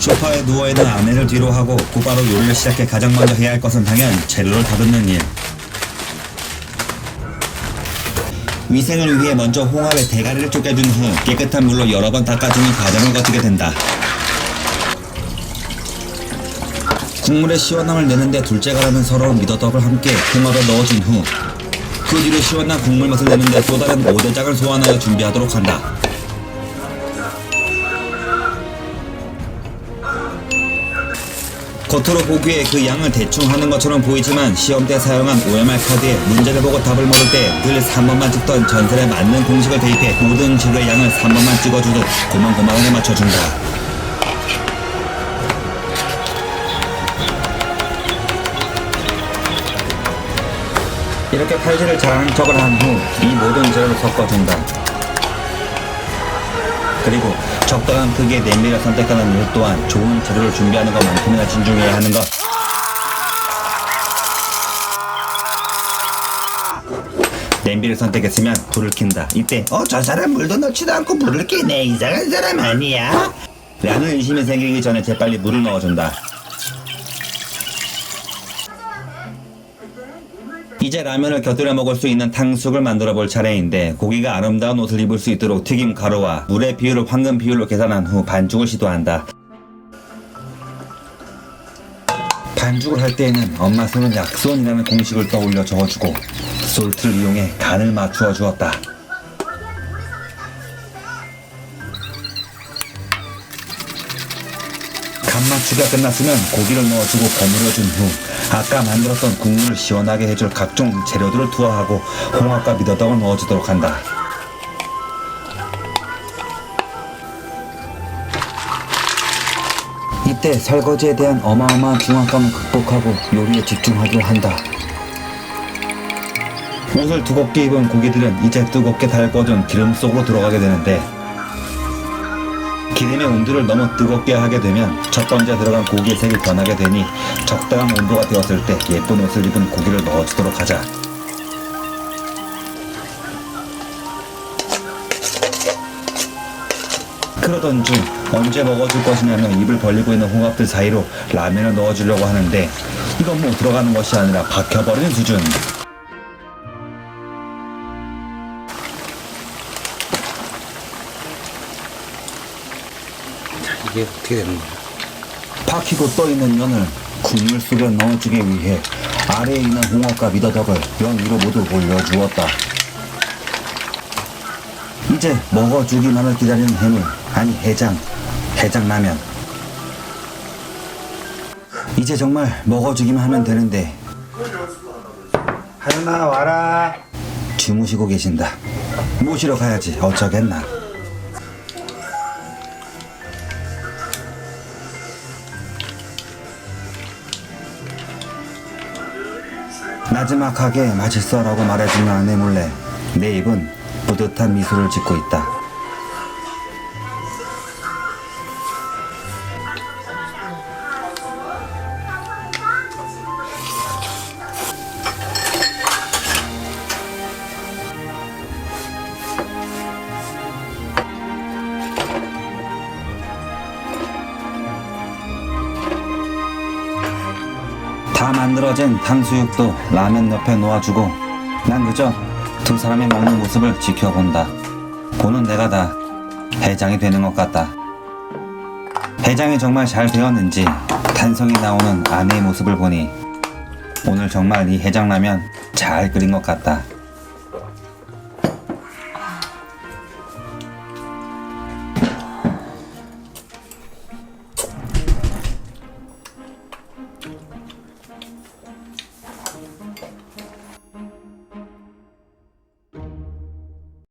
소파에 누워있는 아내를 뒤로 하고 곧바로 요리를 시작해 가장 먼저 해야 할 것은 당연 재료를 다듬는 일. 위생을 위해 먼저 홍합의 대가리를 쪼개준 후 깨끗한 물로 여러 번 닦아주는 과정을 거치게 된다. 국물의 시원함을 내는데 둘째가라는 서러운 미더덕을 함께 홍합에 넣어준 후 그 뒤로 시원한 국물 맛을 내는데 또 다른 오대장을 소환하여 준비하도록 한다. 겉으로 보기에 그 양을 대충 하는 것처럼 보이지만 시험 때 사용한 OMR 카드에 문제를 보고 답을 모를 때 늘 3번만 찍던 전설에 맞는 공식을 대입해 모든 식의 양을 3번만 찍어주도 고만고만하게 맞춰준다. 이렇게 칼질을 잘하는 척을 한 후 이 모든 재료를 섞어준다. 그리고 적당한 크기의 냄비를 선택하는 일 또한 좋은 재료를 준비하는 것만큼이나 진중해야 하는 것. 냄비를 선택했으면 불을 킨다. 이때 어 저 사람 물도 넣지도 않고 불을 켜네 이상한 사람 아니야? 라는 의심이 생기기 전에 재빨리 물을 넣어준다. 이제 라면을 곁들여 먹을 수 있는 탕수육을 만들어 볼 차례인데 고기가 아름다운 옷을 입을 수 있도록 튀김 가루와 물의 비율을 황금 비율로 계산한 후 반죽을 시도한다. 반죽을 할 때에는 엄마 손은 약손이라는 공식을 떠올려 적어주고 솔트를 이용해 간을 맞추어 주었다. 간 맞추기가 끝났으면 고기를 넣어주고 버무려준 후 아까 만들었던 국물을 시원하게 해줄 각종 재료들을 투하하고 홍합과 미더덕을 넣어주도록 한다. 이때 설거지에 대한 어마어마한 중압감을 극복하고 요리에 집중하기로 한다. 옷을 두껍게 입은 고기들은 이제 뜨겁게 달궈준 기름 속으로 들어가게 되는데 기름의 온도를 너무 뜨겁게 하게 되면 첫 번째 들어간 고기의 색이 변하게 되니 적당한 온도가 되었을 때 예쁜 옷을 입은 고기를 넣어주도록 하자. 그러던 중 언제 먹어줄 것이냐며 입을 벌리고 있는 홍합들 사이로 라면을 넣어주려고 하는데 이건 뭐 들어가는 것이 아니라 박혀버리는 수준. 이게 어떻게 되는 거야? 박히고 떠있는 면을 국물 속에 넣어주기 위해 아래에 있는 홍합과 미더덕을 면 위로 모두 올려주었다. 이제 먹어주기만을 기다리는 해물, 아니 해장, 해장라면. 이제 정말 먹어주기만 하면 되는데 하연아 와라. 주무시고 계신다. 모시러 가야지 어쩌겠나. 나지막하게 맛있어라고 말해주는 아내 몰래 내 입은 뿌듯한 미소를 짓고 있다. 다 만들어진 탕수육도 라면 옆에 놓아주고 난 그저 두 사람이 먹는 모습을 지켜본다. 보는 내가 다 해장이 되는 것 같다. 해장이 정말 잘 되었는지 탄성이 나오는 아내의 모습을 보니 오늘 정말 이 해장라면 잘 끓인 것 같다